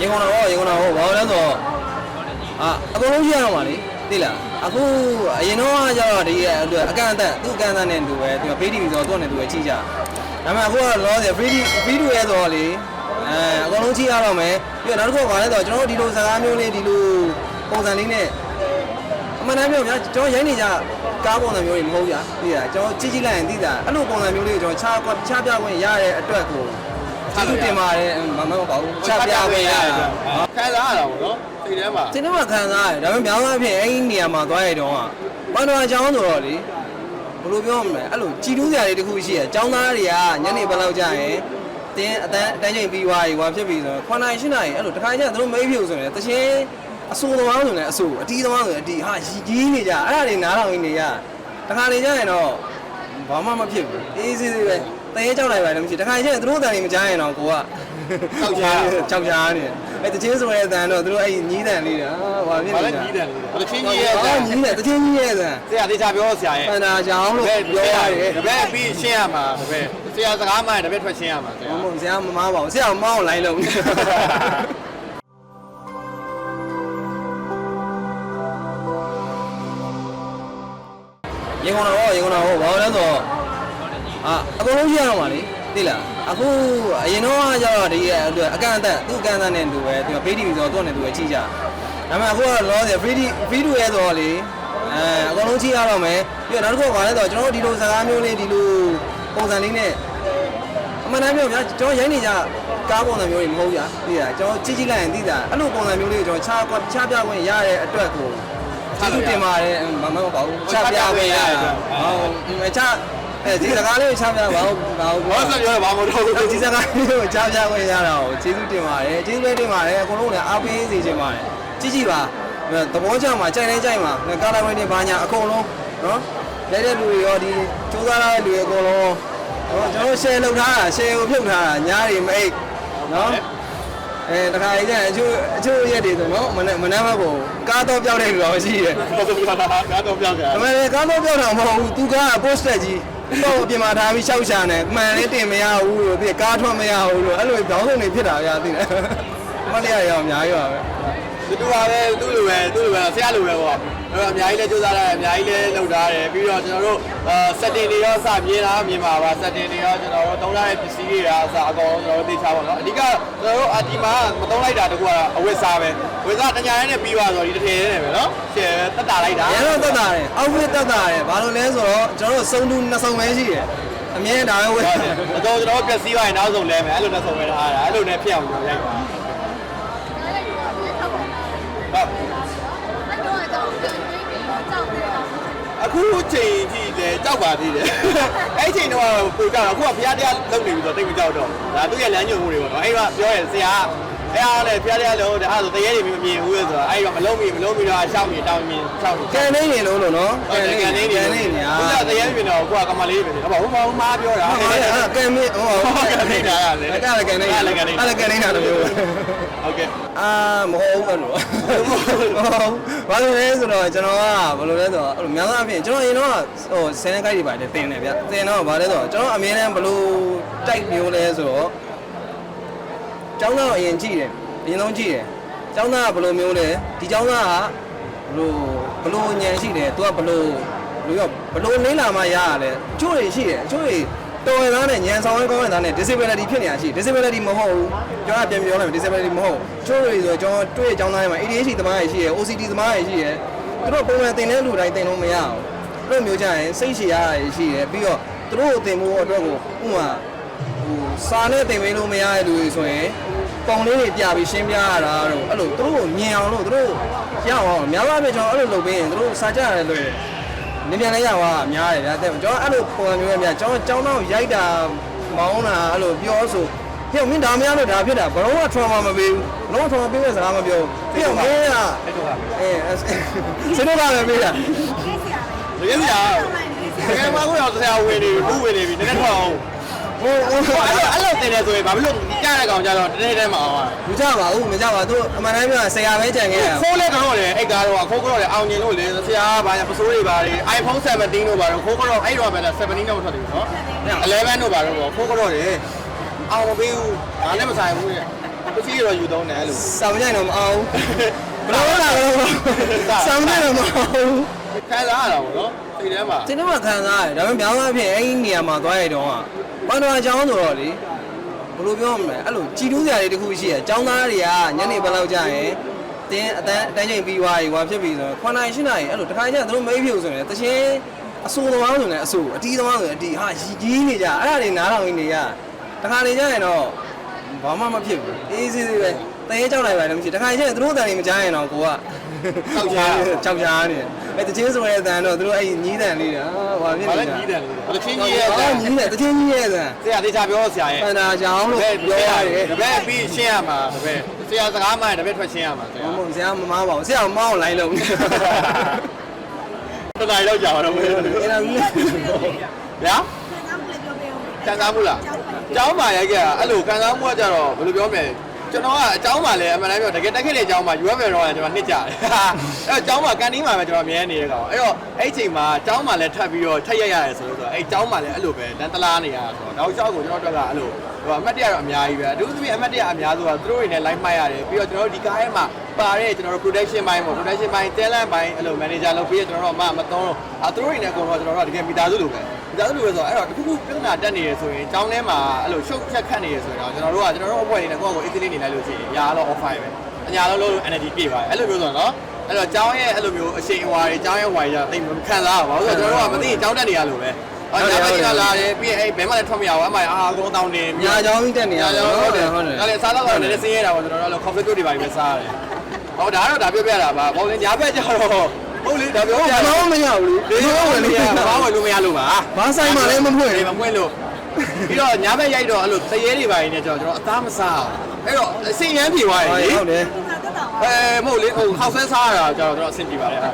ရင်ကုန်တော့ရင်ကုန်တော့ဘာလို့လဲဆိုတော့အာအကုန်လုံးကြည့်ရအောင်ပါလေသိလားအခုအရင်တော့ကျတော့ဒီအတွက်အကန့်အသတ်သူ့အကန့်အသတ်နဲ့တူပဲသူက free TV ဆိုတော့သူ့နဲ့တူပဲကြည့်ကြဒါပေမဲ့အခုကလောဆယ် free free to ရဲဆိုတော့လေအဲအကုန်လုံးကြည့်ရတော့မယ်ပြီးတော့နောက်တစ်ခုကဘာလဲဆိုတော့ကျွန်တော်တို့ဒီလိုစကားမျိုးလေးဒီလိုပုံစံလေးနဲ့အမှန်တမ်းပြောဗျာကျွန်တော်ရိုင်းနေကြကားပုံစံမျိုးတွေမဟုတ်ဗျာသိလားကျွန်တော်ကြည့်ကြည့်လိုက်ရင်သိတာအဲ့လိုပုံစံမျိုးလေးကိုကျွန်တော်ခြားခြားပြခွင့်ရတဲ့အတွက်ကို ကျေးဇူးတင်ပါတယ်မမမပါဘူးခြားပြခွင့်ရတာခံစားရတာပေါ့နော်စိတ်ထဲမှာစင်တော့ခံစားရတယ်ဒါပေမဲ့များသောအားဖြင့်အဲ့ဒီနေရာမှာသွားရတော့ကပန်တော်အကြောင်းဆိုတော့လေဘယ်လိုပြောမလဲအဲ့လိုကြည်တူးစရာတွေတခုရှိရအကြောင်းသားတွေကညနေဘက်လောက်ကြာရင်တင်းအတန်းအတန်းချိန်ပြီးသွားပြီဟွာဖြစ်ပြီဆိုတော့9နာရီ10နာရီအဲ့လိုတခါကျရင်တို့မိတ်ဖြူဆိုရင်တချင်းအဆူသမားဆိုရင်အဆူအတီးသမားဆိုရင်အတီးဟာကြီးနေကြအဲ့ဒါတွေနားထောင်နေနေရတခါလေကျရင်တော့ဘာမှမဖြစ်ဘူးအေးစေးစေးပဲ တရေကြောက်လိုက်ပါလည်းမရှိတခါကျရင်တို့အတန်တွေမကြားရင်တော့ကိုကကြောက်ကြရကြောက်ကြနေအဲ့တချင်းဆိုတဲ့အတန်တော့တို့အဲ့ညီးတန်လေးတာဟွာဖြစ်ဘာနေလဲတာကြီးတယ်လေတချင်းကြီးရဲ့အော်ညီးတယ်တချင်းကြီးရဲ့အတန်ဆရာတေချာပြောဆရာရဲ့ပန္နာကြောင်လို့ဘယ်ပြောပြောရရတတယ်ယ်တပည့်ပြီးရှင်းရမှာတပည့်ဆရာစကားမှရင်တပည့်ထွက်ရှင်းရမှာဆရာမမဆရာမမားပါဘူးဆရာမောင်းလိုင်းလုံးရေကုန်တော့ရေကုန်တော့ဘာလို့လဲဆိုတော့ အာအကုန်လုံးကြည့်ရအောင်ပါလေသိလားအခုအရင်တော့ကျတော့ဒီအတွက်အကန့်အသတ်သူ့အကန့်အသတ်နဲ့တူပဲသူက free TV ဆိုတော့သူ့နဲ့တူပဲကြည့်ကြဒါပေမဲ့အခုကလောဆယ် free free to ရဲဆိုတော့လေအဲအကုန်လုံးကြည့်ရတော့မယ်ပြီးတော့နောက်တစ်ခုကဘာလဲဆိုတော့ကျွန်တော်တို့ဒီလိုစကားမျိုးလေးဒီလိုပုံစံလေးနဲ့အမှန်တမ်းပြောဗျာကျွန်တော်ရိုင်းနေကြကားပုံစံမျိုးတွေမဟုတ်ဗျာသိလားကျွန်တော်ကြည့်ကြည့်လိုက်ရင်သိတာအဲ့လိုပုံစံမျိုးလေးကိုကျွန်တော်ခြားခြားပြခွင့်ရတဲ့အတွက်ကိုကျေးဇူးတင်ပါတယ်မမဟုတ်ပါဘူးခြားပြခွင့်ရတာဟုတ်ခြား အဲဒီစကားလေးကိုခြားပြပါဦးပါဦးဘာဆက်ပြောရဘာမလို့ဒီစကားလေးကိုခြားပြခွင့်ရတာကိုကျေးဇူးတင်ပါတယ်ကျေးဇူးပဲတင်ပါတယ်အကုန်လုံးလည်းအားပေးစေချင်ပါတယ်ကြည့်ကြည့်ပါသဘောကျမှာကြိုက်လဲကြိုက်မှာကာလာဝင်းတွေဘာညာအကုန်လုံးနော်လက်တဲ့လူတွေရောဒီစူးစမ်းရတဲ့လူတွေအကုန်လုံးဟောကျွန်တော် share လုပ်ထားတာ share ကိုဖြုတ်ထားတာညားတွေမအိတ်နော်အဲတခါကြီးကျရင်အချို့အချို့ရက်တွေဆိုနော်မနေ့မနေ့ဘက်ကိုကားတော့ပြောက်တဲ့လူတော့ရှိတယ်ဘာလို့ပြောတာကားတော့ပြောကြဒါပေမဲ့ကားတော့ပြောက်တာမဟုတ်ဘူးသူက poster ကြီး တော့အပြင်မှာထားပြီးရှောက်ရှာနေမှန်လေးတင်မရဘူးလို့ပြီးကားထွက်မရဘူးလို့အဲ့လိုဘောင်းစုံတွေဖြစ်တာဗျာသိတယ်မတ်တရားရောအများကြီးပါပဲသူ တို့ပါပဲသူ့လိုပဲသူ့လိုပဲဆရာလိုပဲပေါ့အဲ့တော့အများကြီးလဲစူးစမ်းရတယ်အများကြီးလဲလုပ်ထားတယ်ပြီးတော့ကျွန်တော်တို့အာ setting တွေရောစမြင်တာမြင်ပါပါ setting တွေရောကျွန်တော်တို့သုံးထားတဲ့ပစ္စည်းတွေကအစအကောင်ကျွန်တော်တို့သိချပါတော့အဓိကကျွန်တော်တို့အဒီမှာမသုံးလိုက်တာတကူကအဝတ်စားပဲဝတ်စားတညာရဲနဲ့ပြီးသွားဆိုတော့ဒီတစ်ထည်ရဲနဲ့ပဲနော်ရှယ်တက်တာလိုက်တာရတော့တက်တာတယ်အောက်ဝစ်တက်တာတယ်ဘာလို့လဲဆိုတော့ကျွန်တော်တို့စုံတူနှစ်စုံပဲရှိတယ်အမြဲဒါပဲဝတ်အတော့ကျွန်တော်ပြက်စီးသွားရင်နောက်ဆုံးလဲမယ်အဲ့လိုနဲ့ဆုံးပဲထားတာအဲ့လိုနဲ့ဖြစ်အောင်ရိုက်ပါ အခုချိန်ကြီးလဲကြောက်ပါသေးတယ်အဲ့ချိန်တော့ပူကြောက်တော့အခုကဖျားတရားလုံနေပြီဆိုတော့တိတ်မကြောက်တော့ဒါသူ့ရဲ့လမ်းညွှန်မှုတွေပေါ့နော်အဲ့တော့ပြောရဲဆရာအဲ့အားလည်းဖျားတရားလုံးဒါအဲ့ဆိုတရေတွေမမြင်ဘူးလေဆိုတော့အဲ့တော့မလုံးမီမလုံးမီတော့ရှောက်မြင်တောင်းမြင်ရှောက်မြင်ကန်နေနေလို့လို့နော်ကန်နေကန်နေနေကန်နေနေဘုရားတရေမြင်တော့ကိုကကမလေးပဲဟုတ်ပါဘူးမဟုတ်မားပြောတာဟာဟာကန်မင်းဟောကန်နေတာလေအဲ့ဒါလည်းကန်နေအဲ့ဒါကန်နေတာလို့ပြော ဟုတ်ကဲ့အာမဟုတ်ဘူးလို့မဟုတ်ဘာလို့လဲဆိုတော့ကျွန်တော်ကဘယ်လိုလဲဆိုတော့အဲ့လိုများသောအားဖြင့်ကျွန်တော်ရင်တော့ဟိုဆင်းနေကိုက်တွေပါတယ်တင်တယ်ဗျတင်တော့ဘာလဲဆိုတော့ကျွန်တော်အမြဲတမ်းဘယ်လိုတိုက်မျိုးလဲဆိုတော့ကျောင်းသားအရင်ကြည့်တယ်အရင်ဆုံးကြည့်တယ်ကျောင်းသားကဘယ်လိုမျိုးလဲဒီကျောင်းသားကဘယ်လိုဘယ်လိုညံရှိတယ်သူကဘယ်လိုလူရောဘယ်လိုလေးလာမှရရလဲအချို့တွေရှိတယ်အချို့တွေ တော်ရသားနဲ့ညံဆောင်ရဲကောင်းတဲ့သားနဲ့ disability ဖြစ်နေတာရှိ disability မဟုတ်ဘူးကျွန်တော်ကပြန်ပြောလိုက်မယ် disability မဟုတ်ဘူးအချို့တွေဆိုကျွန်တော်တွေ့တဲ့ကျောင်းသားတွေမှာ ADHD သမားတွေရှိတယ် OCD သမားတွေရှိတယ်သူတို့ပုံမှန်သင်တဲ့လူတိုင်းသင်လို့မရအောင်သူတို့မျိုးကြရင်စိတ်ရှည်ရတာရှိတယ်ပြီးတော့သူတို့ကိုသင်ဖို့အတွက်ကိုဥမာဟိုစာနဲ့သင်ပေးလို့မရတဲ့လူတွေဆိုရင်ပုံလေးတွေပြပြီးရှင်းပြရတာတော့အဲ့လိုသူတို့ကိုမြင်အောင်လို့သူတို့ရအောင်အများအားဖြင့်ကျွန်တော်အဲ့လိုလုပ်ပေးရင်သူတို့စာကြရတယ်လို့ရတယ် နင်ပြန်လဲရပါအများတယ်ဗျာတဲ့ကျွန်တော်အဲ့လိုပုံစံမျိုးပဲမြကျွန်တော်ကျောင်းသားကိုရိုက်တာမောင်းတာအဲ့လိုပြောဆိုဟဲ့မင်းဒါမရလို့ဒါဖြစ်တာဘယ်တော့မှ trauma မပေးဘူးဘယ်တော့မှ trauma ပေးမဲ့စကားမပြောဘူးပြီးတော့မင်းကအဲ့တော့အဲစနေပါပဲပေးတာရင်းစရာတကယ်မှကိုတော့ဆရာဝင်နေပြီဘူးဝင်နေပြီနည်းနည်းထောက်အောင် ဟိုဟိုအဲ့လိုအဲ့လိုတင်နေဆိုရင်ဘာဖြစ်လို့ကြားတဲ့ကောင်ကြတော့တနေ့တည်းမှာအောင်မကြပါဘူးမကြပါသူအမှန်တမ်းပြောဆရာပဲကြံခဲ့တာခိုးလဲကတော့လေအဲ့ကားတော့ခိုးကတော့လေအောင်မြင်လို့လေဆရာကဘာညာပစိုးတွေပါလေ iPhone 17တို့ပါတော့ခိုးကတော့အဲ့တော့ပဲလား17တော့ထွက်တယ်နော်11တို့ပါတော့ခိုးကတော့လေအောင်မပေးဘူးဒါလည်းမဆိုင်ဘူးလေပစ္စည်းတော့ယူသုံးတယ်လို့စောင်းကြိုင်တော့မအောင်ဘယ်လိုလာလဲစောင်းကြိုင်တော့မအောင် ခံစားရတာပေါ့နော်စိတ်ထဲမှာကျွန်တော်ကခံစားရတယ်ဒါပေမဲ့များသောအားဖြင့်အဲ့ဒီနေရာမှာသွားရတော့ကပန်တော်အကြောင်းဆိုတော့လေဘယ်လိုပြောမလဲအဲ့လိုကြည်တူးစရာတွေတခုရှိရအကြောင်းသားတွေကညနေဘယ်လောက်ကြာရင်တင်းအတန်းအတန်းချိန်ပြီးသွားပြီဟွာဖြစ်ပြီဆိုတော့9နိုင်10နိုင်အဲ့လိုတခါကျသူတို့မိတ်ဖြူဆိုရင်တချင်းအဆူသမားဆိုရင်အဆူအတီးသမားဆိုရင်အတီးဟာရီကြီးနေကြအဲ့ဒါတွေနားထောင်နေရတခါနေကြရင်တော့ဘာမှမဖြစ်ဘူးအေးစေးစေးပဲတရေကြောက်လိုက်ပါလည်းမရှိတခါကျရင်သူတို့အတန်တွေမကြားရင်တော့ကိုကကြောက်ချားကြောက်ချားနေ အဲတချင်းဆိုရဲတန်တော့သူတို့အဲ့ညီးတန်လေးတာဟာဖြစ်ဘာလဲနေတာညီးတယ်လေတချင်းကြီးရဲ့အော်ညီးတယ်တချင်းညီးရဲ့ဆန်ဆရာတေချာပြောဆရာရဲ့ပန္နာရောင်းလို့ပြောရတယ်တပည့်ပြီးရှင်းရမှာတပည့်ဆရာစကားမှတပည့်ထွက်ရှင်းရမှာဆရာမဟုတ်ဆရာမမားပါဘူးဆရာမောင်းလိုက်လို့တော်တော်ရောက်ကြပါတော့ဘယ်လိုလဲအဲ့ဒါမျိုးဗျာခံစားမှုလည်းပြောပေးအောင်ခံစားမှုလားကျောင်းမှာရိုက်ခဲ့တာအဲ့လိုခံစားမှုကကြတော့ဘယ်လိုပြောမလဲ ကျွန်တော်ကအเจ้าမှာလည်းအမှန်တမ်းပြောတကယ်တက်ခဲ့တဲ့အเจ้าမှာ UFL တော့ကျွန်တော်နှစ်ကြတယ်အဲ့တော့အเจ้าမှာကန်တင်းမှာပဲကျွန်တော်အမြဲနေတဲ့ကောင်အဲ့တော့အဲ့အချိန်မှာအเจ้าမှာလည်းထပ်ပြီးတော့ထက်ရက်ရတယ်ဆိုတော့အဲ့အเจ้าမှာလည်းအဲ့လိုပဲလန်တလားနေရတာဆိုတော့နောက်လျှောက်ကိုကျွန်တော်တို့ကအဲ့လိုဟိုအမတ်တရတော့အများကြီးပဲအထူးသဖြင့်အမတ်တရအများဆိုတာသူတို့တွေနဲ့ line မှတ်ရတယ်ပြီးတော့ကျွန်တော်တို့ဒီကားထဲမှာပါတဲ့ကျွန်တော်တို့ production ဘိုင်းပေါ့ production ဘိုင်း talent ဘိုင်းအဲ့လို manager လုပ်ပြီးကျွန်တော်တို့အမမသုံးတော့အဲသူတို့တွေနဲ့အကုန်လုံးကျွန်တော်တို့ကတကယ်မိသားစုလိုပဲ မိသားစုလိုပဲဆိုတော့အဲ့တော့တခုခုပြဿနာတက်နေရဆိုရင်အကြောင်းထဲမှာအဲ့လိုရှုပ်ချက်ခတ်နေရဆိုရင်တော့ကျွန်တော်တို့ကကျွန်တော်တို့အဖွဲ့အနေနဲ့ကိုယ့်ကို easily နေလိုက်လို့ရှိရင်ရာတော့ off fire ပဲအညာလုံးလုံး energy ပြည့်ပါတယ်အဲ့လိုမျိုးဆိုတော့နော်အဲ့တော့အကြောင်းရဲ့အဲ့လိုမျိုးအရှိန်အဝါတွေအကြောင်းရဲ့ဝါရီကတိတ်မခံစားရပါဘူးဆိုတော့ကျွန်တော်တို့ကမသိရင်အကြောင်းတက်နေရလို့ပဲအော်ညာဘက်ကလာတယ်ပြီးရင်အဲ့ဘယ်မှလည်းထွက်မရဘူးအမှအာအကုန်တောင်းနေညာကြောင်ကြီးတက်နေရဟုတ်တယ်ဟုတ်တယ်ဒါလည်းစားတော့လည်းနည်းနည်းစင်းရတာပေါ့ကျွန်တော်တို့အဲ့လို coffee တို့တွေပါပဲစားရတယ်ဟောဒါကတော့ဒါပြောပြတာပါဘောလည်းညာဘက်ကျတော့ ဟုတ်လေဒါပြောပြန်တော့မရဘူးလေဒီလိုဝင်လို့ရဘာဝင်လို့မရလို့ပါဘာဆိုင်မှလည်းမဖွင့်ဒီမပွင့်လို့ပြီးတော့ညာဘက်ရိုက်တော့အဲ့လိုတရေတွေပါနေကျွန်တော်ကျွန်တော်အသားမစားအဲ့တော့အစင်ရမ်းပြေသွားတယ်လေဟုတ်တယ်အဲမဟုတ်လေဟိုဟောက်ဆဲစားရတာကျွန်တော်ကျွန်တော်အဆင်ပြေပါတယ်အဲ့ဟာ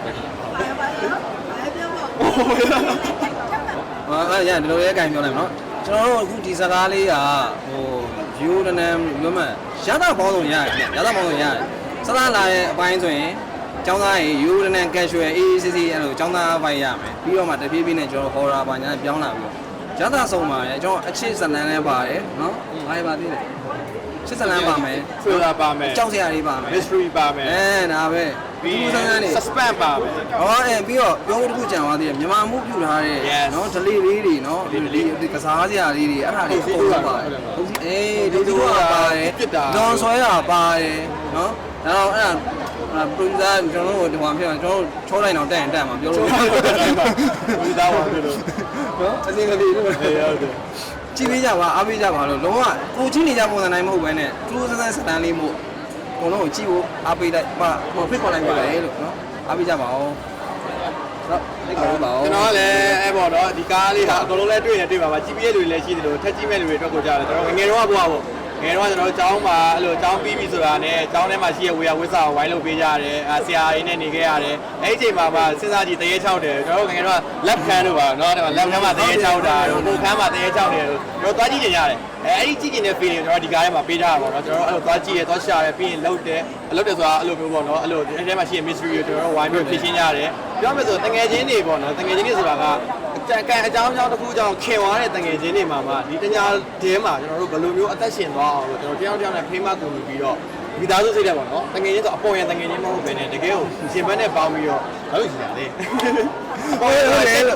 အဲ့ရဒီလိုရဲကင်ပြောလိုက်မနော်ကျွန်တော်တို့အခုဒီစကားလေးကဟိုယူနနမ်ပြောမှရတာပေါင်းဆုံးရတယ်ရတာပေါင်းဆုံးရတယ်စသားလာတဲ့အပိုင်းဆိုရင် ကျောင်းသားရေယူနနမ်ကက်ရှွယ်အေးအေးဆေးဆေးအဲ့လိုကျောင်းသားပိုင်းရမယ်ပြီးတော့မှတပြေးပြေးနဲ့ကျွန်တော်ဟော်ရာပါညာပြောင်းလာပြီးတော့ရတာဆုံးပါရဲ့ကျွန်တော်အချစ်ဇလန်လည်းပါတယ်နော်ဘာပါသေးလဲချစ်ဇလန်ပါမယ်ဆွေလာပါမယ်ကြောက်စရာလေးပါမယ် mystery ပါမယ်အဲဒါပဲပြီးဒီစမ်းစမ်းနေ suspense ပါမယ်ဟောအဲပြီးတော့ပြောဖို့တစ်ခုကြံသွားသေးတယ်မြန်မာမှုပြူထားတဲ့ Yes နော်ဒလေးလေးတွေနော်ဒလေးဒီဒီကစားစရာလေးတွေအဲ့ဒါတွေအကုန်လုံးပါတယ်ဟုတ်စီအေးဒီလိုကပါတယ်ဒွန်ဆွဲတာပါတယ်နော်ဒါ တော့အဲ့ဒါပရိုဂျူဆာကျွန်တော်တို့ဒီမှာဖြစ်အောင်ကျွန်တော်တို့ချောလိုက်အောင်တက်ရင်တက်မှာပြောလို့ဒီသားပါပြီလို့နော်အစင်ကလေးလို့အေးဟုတ်တယ်ကြည့်ပေးကြပါအားပေးကြပါလို့လုံးဝကိုကြည့်နေကြပုံစံတိုင်းမဟုတ်ဘဲနဲ့ထူးဆန်းဆန်းစတန်လေးမို့အကုန်လုံးကိုကြည့်ဖို့အားပေးလိုက်ပါဟိုဖိတ်ခေါ်လိုက်ပါလေလို့နော်အားပေးကြပါဦးဟုတ်ဖိတ်ခေါ်လို့ပါဦးကျွန်တော်ကလည်းအဲ့ပေါ့နော်ဒီကားလေးဟာအကုန်လုံးလည်းတွေ့နေတွေ့ပါပါကြည့်ပြည့်လူတွေလည်းရှိတယ်လို့ထက်ကြည့်မဲ့လူတွေအတွက်ကိုကြားတယ်ကျွန်တော်ငယ်ငယ်တော့ဘွားပေါ့ ငယ်တော့ကျွန်တော်ကျောင်းမှာအဲ့လိုကျောင်းပြီးပြီဆိုတာနဲ့ကျောင်းထဲမှာရှိရဝေယဝိစာကိုဝိုင်းလုပ်ပေးကြရတယ်အာဆရာရင်းနဲ့နေခဲ့ရတယ်အဲ့ဒီအချိန်မှာမှစဉ်းစားကြည့်တရေချောက်တယ်ကျွန်တော်ငယ်ငယ်တော့ lab ခန်းလို့ပါနော်ဒီမှာ lab ခန်းမှာတရေချောက်တာတို့ဘုတ်ခန်းမှာတရေချောက်တယ်တို့သွားကြည့်ကြရတယ်အဲအဲ့ဒီကြည့်ကျင်တဲ့ feeling ကျွန်တော်ဒီကားထဲမှာပေးထားတာပေါ့နော်ကျွန်တော်အဲ့လိုသွားကြည့်ရသွားရှာရပြီးရင်လှုပ်တယ်လှုပ်တယ်ဆိုတာအဲ့လိုမျိုးပေါ့နော်အဲ့လိုဒီထဲမှာရှိရ mystery ကိုကျွန်တော်တို့ဝိုင်းပြီးဖြည့်ရှင်းကြရတယ်ပြောမယ်ဆိုတငယ်ချင်းတွေပေါ့နော်တငယ်ချင်းတွေဆိုတာက ကြံကန်အကြောင်းအကြောင်းတစ်ခုကြောင့်ခင်သွားတဲ့တငယ်ချင်းတွေမှာမှဒီတညာတဲမှာကျွန်တော်တို့ဘယ်လိုမျိုးအသက်ရှင်သွားအောင်လို့ကျွန်တော်တယောက်တယောက်နဲ့ဖိမကူညီပြီးတော့ မိသားစုစိတ်တယ်ပေါ့နော်တငယ်ချင်းဆိုအပေါ်ရန်တငယ်ချင်းမဟုတ်ဘဲနဲ့တကယ်ကိုရှင်ဘက်နဲ့ပေါင်းပြီးတော့ဘာလို့ရှင်ရလဲအပေါ်ရန်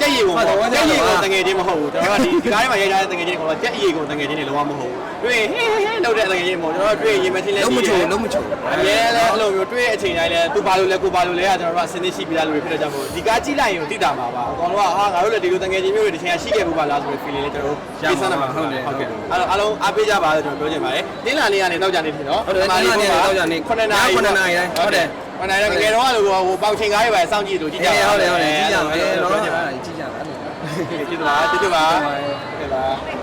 ကြက်ရည်ကိုကြက်ရည်ကိုတငယ်ချင်းမဟုတ်ဘူးကျွန်တော်ကဒီဒီကားထဲမှာရိုက်ထားတဲ့တငယ်ချင်းတွေကကြက်ရည်ကိုတငယ်ချင်းတွေလုံးဝမဟုတ်ဘူးတွေ့ဟင်းဟင်းလောက်တဲ့တငယ်ချင်းပေါ့ကျွန်တော်တွေ့ရင်မချင်းလဲလုံးမချိုလုံးမချိုအမြဲတမ်းအဲ့လိုမျိုးတွေ့တဲ့အချိန်တိုင်းလဲသူဘာလို့လဲကိုဘာလို့လဲကကျွန်တော်တို့အစင်းသိရှိပြီးသားလူတွေဖြစ်တဲ့ကြောင့်မို့ဒီကားကြည့်လိုက်ရင်သိတာမှာပါအကောင်လုံးကဟာငါတို့လည်းဒီလိုတငယ်ချင်းမျိုးတွေတစ်ချိန်ရှိခဲ့ဘူးပါလားဆိုတဲ့ feeling လေးကျွန်တော်တို့သိစမ်းတာမှာဟုတ်တယ်ဟုတ်ကဲ့အဲ့တော့အားလုံးအားပေးကြပါလို့ကျွန်တော်ပြောချင်ပါတယ်တင်းလာလေးကနေနောက်ကြနေပြီနော်ဟုတ်တယ်တင်းလာလေးကနေနောက်ကျနေ9နာရီ9နာရီတိုင်းဟုတ်တယ်9နာရီငယ်တော့ဟိုဟိုပေါင်ချိန်ကားတွေပဲစောင့်ကြည့်လို့ကြည့်ကြအေးပါဟုတ်တယ်ဟုတ်တယ်ကြည့်ကြမယ်ပြောတော့ချင်ပါကြည့်ကြပါအဲ့လိုကျေးဇူးပါကျေးဇူးပါကျေးဇူးပါ